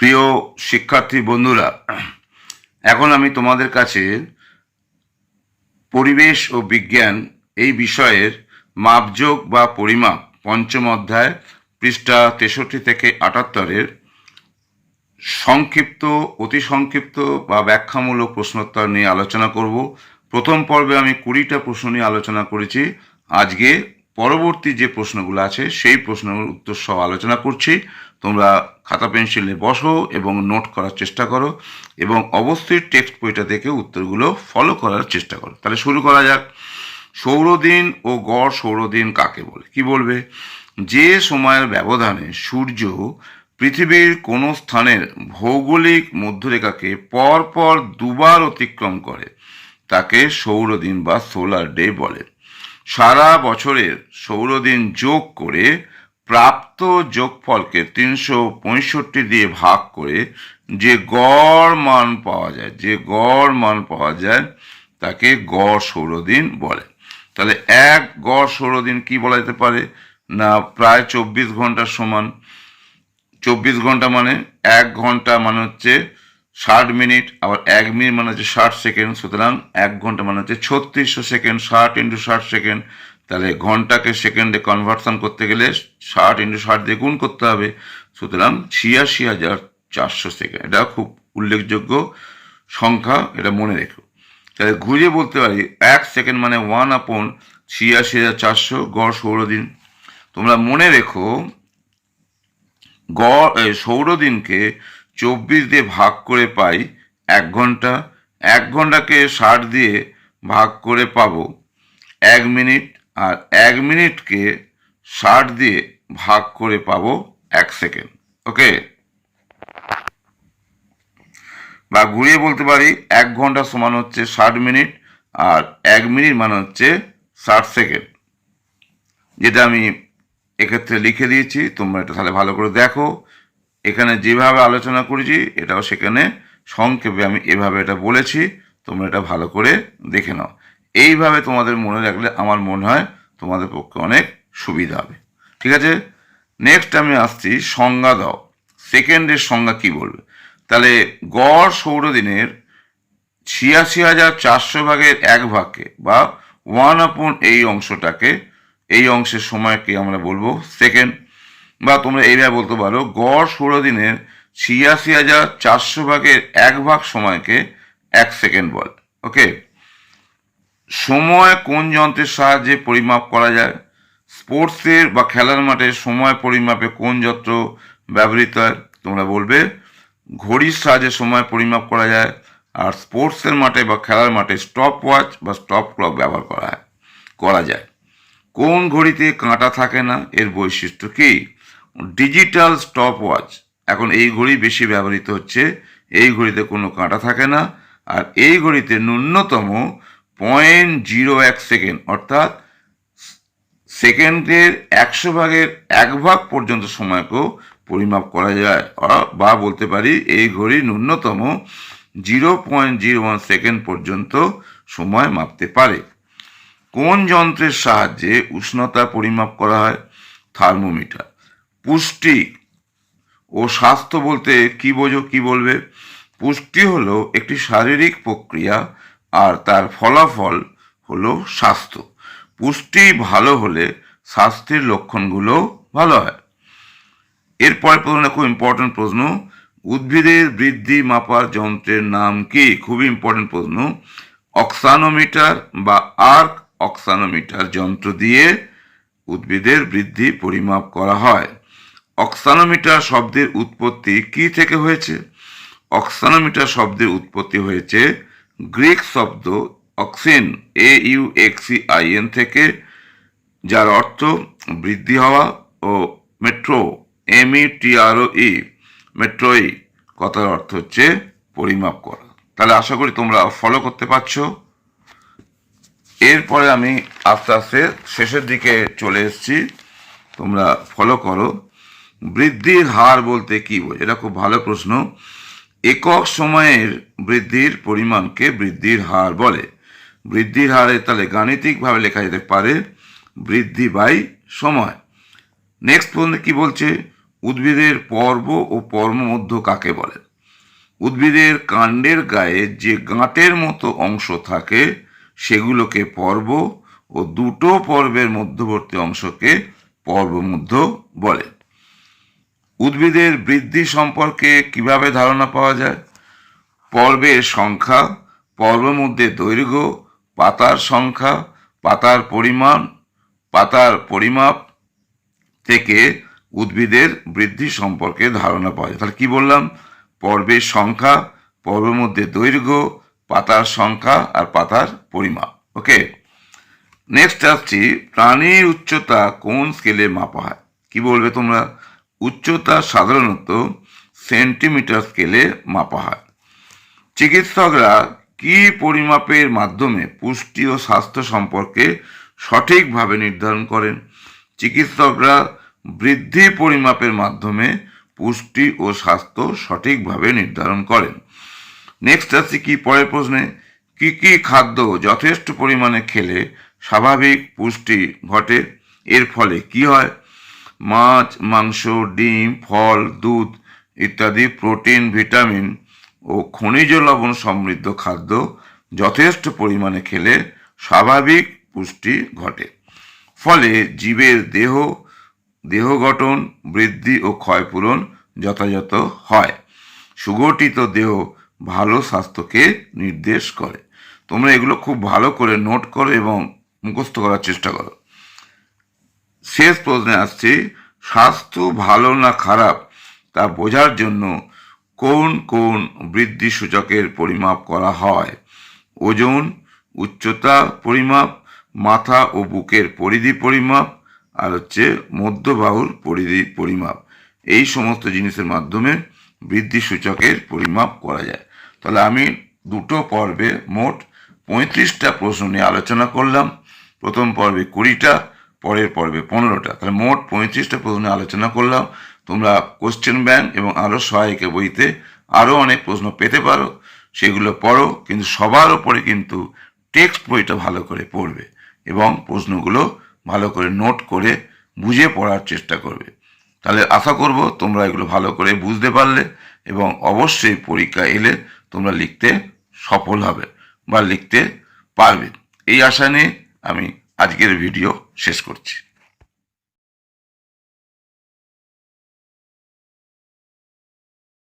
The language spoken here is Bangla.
প্রিয় শিক্ষার্থী বন্ধুরা, এখন আমি তোমাদের কাছে পরিবেশ ও বিজ্ঞান এই বিষয়ের মাপযোগ বা পরিমাপ পঞ্চম অধ্যায় পৃষ্ঠা তেষট্টি থেকে আটাত্তরের সংক্ষিপ্ত, অতি সংক্ষিপ্ত বা ব্যাখ্যামূলক প্রশ্নোত্তর নিয়ে আলোচনা করব। প্রথম পর্বে আমি কুড়িটা প্রশ্ন নিয়ে আলোচনা করেছি। আজকে পরবর্তী যে প্রশ্নগুলো আছে, সেই প্রশ্নগুলোর উত্তর সহ আলোচনা করছি। তোমরা খাতা পেন্সিলে বসো এবং নোট করার চেষ্টা করো এবং অবশ্যই টেক্সট বইটা থেকে উত্তরগুলো ফলো করার চেষ্টা করো। তাহলে শুরু করা যাক। সৌরদিন ও গড় সৌরদিন কাকে বলে? কি বলবে? যে সময়ের ব্যবধানে সূর্য পৃথিবীর কোনো স্থানের ভৌগোলিক মধ্যরেখাকে পরপর দুবার অতিক্রম করে, তাকে সৌরদিন বা সোলার ডে বলে। সারা বছরের সৌরদিন যোগ করে প্রাপ্ত যোগফলকে তিনশো পঁয়ষট্টি দিয়ে ভাগ করে যে গড় মান পাওয়া যায়, যে গড় মান পাওয়া যায়, তাকে গড় সৌরদিন বলে। তাহলে এক গড় সৌরদিন কি বলা যেতে পারে? না, প্রায় চব্বিশ ঘণ্টার সমান। চব্বিশ ঘণ্টা মানে এক ঘণ্টা মানে হচ্ছে ষাট মিনিট, আবার এক মিনিট মানে হচ্ছে ষাট সেকেন্ড, সুতরাং এক ঘণ্টা মানে হচ্ছে ছত্রিশশো সেকেন্ড, ষাট ইন্টু ষাট সেকেন্ড। তাহলে ঘন্টাকে সেকেন্ডে কনভার্সন করতে গেলে ষাট ইন্টু ষাট দিয়ে গুণ করতে হবে, সুতরাং ছিয়াশি হাজার চারশো সেকেন্ড। এটা খুব উল্লেখযোগ্য সংখ্যা, এটা মনে রেখো। তাহলে ঘুরিয়ে বলতে পারি, এক সেকেন্ড মানে ওয়ান আপন ছিয়াশি হাজার চারশো, গড় সৌরদিন। তোমরা মনে রেখো, গড় সৌরদিনকে চব্বিশ দিয়ে ভাগ করে পাই এক ঘণ্টা, এক ঘন্টাকে ষাট দিয়ে ভাগ করে পাবো এক মিনিট আর এক মিনিটকে ষাট দিয়ে ভাগ করে পাবো এক সেকেন্ড, ওকে? বা ঘুরিয়ে বলতে পারি এক ঘণ্টা সমান হচ্ছে ষাট মিনিট আর এক মিনিট মানে হচ্ছে ষাট সেকেন্ড। যেটা আমি এক্ষেত্রে লিখে দিয়েছি, তোমরা এটা তাহলে ভালো করে দেখো। এখানে যেভাবে আলোচনা করেছি, এটাও সেখানে সংক্ষেপে আমি এভাবে এটা বলেছি, তোমরা এটা ভালো করে দেখে নাও। এইভাবে তোমাদের মনে রাখলে আমার মনে হয় তোমাদের পক্ষে অনেক সুবিধা হবে। ঠিক আছে? নেক্সট আমি আসছি, সংজ্ঞা দাও। সেকেন্ডের সংজ্ঞা কি বলবে? তাহলে গড় সৌরদিনের ছিয়াশি হাজার চারশো ভাগের এক ভাগকে বা ওয়ান আপন এই অংশটাকে, এই অংশের সময়কে আমরা বলব সেকেন্ড বা তোমরা এইভাবে বলতে পারো, গড় ষোলো দিনের ছিয়াশি হাজার চারশো ভাগের এক ভাগ সময়কে এক সেকেন্ড বল ওকে সময় কোন যন্ত্রের সাহায্যে পরিমাপ করা যায়? স্পোর্টসের বা খেলার মাঠে সময় পরিমাপে কোন যন্ত্র ব্যবহৃত হয়? তোমরা বলবে, ঘড়ির সাহায্যে সময় পরিমাপ করা যায় আর স্পোর্টসের মাঠে বা খেলার মাঠে স্টপ ওয়াচ বা স্টপ ক্লক ব্যবহার করা হয়, করা যায়। কোন ঘড়িতে কাঁটা থাকে না? এর বৈশিষ্ট্য কি? ডিজিটাল স্টপ ওয়াচ এখন এই ঘড়ি বেশি ব্যবহৃত হচ্ছে, এই ঘড়িতে কোনো কাঁটা থাকে না, আর এই ঘড়িতে ন্যূনতম পয়েন্ট জিরো এক সেকেন্ড, অর্থাৎ সেকেন্ডের একশো ভাগের এক ভাগ পর্যন্ত সময়কেও পরিমাপ করা যায় বা বলতে পারি এই ঘড়ি ন্যূনতম zero point zero one second পর্যন্ত সময় মাপতে পারে। কোন যন্ত্রের সাহায্যে উষ্ণতা পরিমাপ করা হয়? থার্মোমিটার। পুষ্টি। ও স্বাস্থ্য বলতে কি বোঝো, কি বলবে? পুষ্টি হলো একটি শারীরিক প্রক্রিয়া আর তার ফলাফল হলো স্বাস্থ্য। পুষ্টি ভালো হলে স্বাস্থ্যের লক্ষণগুলো ভালো হয়। এরপরে প্রশ্ন, খুব ইম্পর্টেন্ট প্রশ্ন, উদ্ভিদের বৃদ্ধি মাপার যন্ত্রের নাম কি? খুবই ইম্পর্টেন্ট প্রশ্ন, অক্সানোমিটার বা আর্ক অক্সানোমিটার যন্ত্র দিয়ে উদ্ভিদের বৃদ্ধি পরিমাপ করা হয়। অক্সানোমিটার শব্দের উৎপত্তি কি থেকে হয়েছে? অক্সানোমিটার শব্দের উৎপত্তি হয়েছে গ্রিক শব্দ auxin A you এক্সি I N থেকে, যার অর্থ বৃদ্ধি হওয়া ও মেট্রো এম ই টি আর ও ই মেট্রোই। কথার অর্থ হচ্ছে পরিমাপ করা। তাহলে আশা করি তোমরা ফলো করতে পারছ। এরপরে আমি আস্তে আস্তে শেষের দিকে চলে এসেছি। তোমরা ফলো করো। বৃদ্ধির হার বলতে কি বোঝ এটা খুব ভালো প্রশ্ন। একক সময়ের বৃদ্ধির পরিমাণকে বৃদ্ধির হার বলে। বৃদ্ধির হারে তাহলে গাণিতিকভাবে লেখা যেতে পারে বৃদ্ধি বাই সময়। নেক্সট প্রশ্ন কি বলছে? উদ্ভিদের পর্ব ও পর্বমধ্য কাকে বলে? উদ্ভিদের কাণ্ডের গায়ে যে গাঁটের মতো অংশ থাকে, সেগুলোকে পর্ব ও দুটো পর্বের মধ্যবর্তী অংশকে পর্বমধ্য বলে। উদ্ভিদের বৃদ্ধি সম্পর্কে কীভাবে ধারণা পাওয়া যায়? পর্বের সংখ্যা পর্ব মধ্যে দৈর্ঘ্য, পাতার সংখ্যা, পাতার পরিমাণ, পাতার পরিমাপ থেকে উদ্ভিদের বৃদ্ধি সম্পর্কে ধারণা পাওয়া যায়। তাহলে কি বললাম? পর্বের সংখ্যা পর্বের মধ্যে দৈর্ঘ্য, পাতার সংখ্যা আর পাতার পরিমাপ। ওকে নেক্সট আসছি, প্রাণীর উচ্চতা কোন স্কেলে মাপা হয়? কি বলবে তোমরা? উচ্চতা সাধারণত সেন্টিমিটার স্কেলে মাপা হয়। চিকিৎসকরা কি পরিমাপের মাধ্যমে পুষ্টি ও স্বাস্থ্য সম্পর্কে সঠিকভাবে নির্ধারণ করেন? চিকিৎসকরা বৃদ্ধি পরিমাপের মাধ্যমে পুষ্টি ও স্বাস্থ্য সঠিকভাবে নির্ধারণ করেন। নেক্সট আসছে কি পরের প্রশ্নে। কি কি খাদ্য যথেষ্ট পরিমাণে খেলে স্বাভাবিক পুষ্টি ঘটে? এর ফলে কি হয়? মাছ, মাংস, ডিম, ফল, দুধ ইত্যাদি প্রোটিন, ভিটামিন ও খনিজ লবণ সমৃদ্ধ খাদ্য যথেষ্ট পরিমাণে খেলে স্বাভাবিক পুষ্টি ঘটে। ফলে জীবের দেহ দেহ গঠন বৃদ্ধি ও ক্ষয়পূরণ যথাযথ হয়। সুগঠিত দেহ ভালো স্বাস্থ্যকে নির্দেশ করে। তোমরা এগুলো খুব ভালো করে নোট করো এবং মুখস্থ করার চেষ্টা করো। শেষ প্রশ্নে আসছে, স্বাস্থ্য ভালো না খারাপ? তা বোঝার জন্য কোন কোন বৃদ্ধি সূচকের পরিমাপ করা হয়? ওজন, উচ্চতা পরিমাপ, মাথা ও বুকের পরিধি পরিমাপ, আর হচ্ছে মধ্যবাহুর পরিধি পরিমাপ। এই সমস্ত জিনিসের মাধ্যমে বৃদ্ধি সূচকের পরিমাপ করা যায়। তাহলে আমি দুটো পর্বে মোট পঁয়ত্রিশটা প্রশ্ন নিয়ে আলোচনা করলাম। প্রথম পর্বে কুড়িটা পরের পর্বে পনেরোটা। তাহলে মোট পঁয়ত্রিশটা প্রশ্ন আলোচনা করলাম। তোমরা কোশ্চেন ব্যাংক এবং আরও সহায়িকা বইতে আরও অনেক প্রশ্ন পেতে পারো। সেগুলো পড়ো, কিন্তু সবার ওপরে কিন্তু টেক্সট বইটা ভালো করে পড়বে এবং প্রশ্নগুলো ভালো করে নোট করে বুঝে পড়ার চেষ্টা করবে। তাহলে আশা করব তোমরা এগুলো ভালো করে বুঝতে পারলে এবং অবশ্যই পরীক্ষা এলে তোমরা লিখতে সফল হবে বা লিখতে পারবে। এই আশা নিয়ে আমি আজকের ভিডিও শেষ করছি।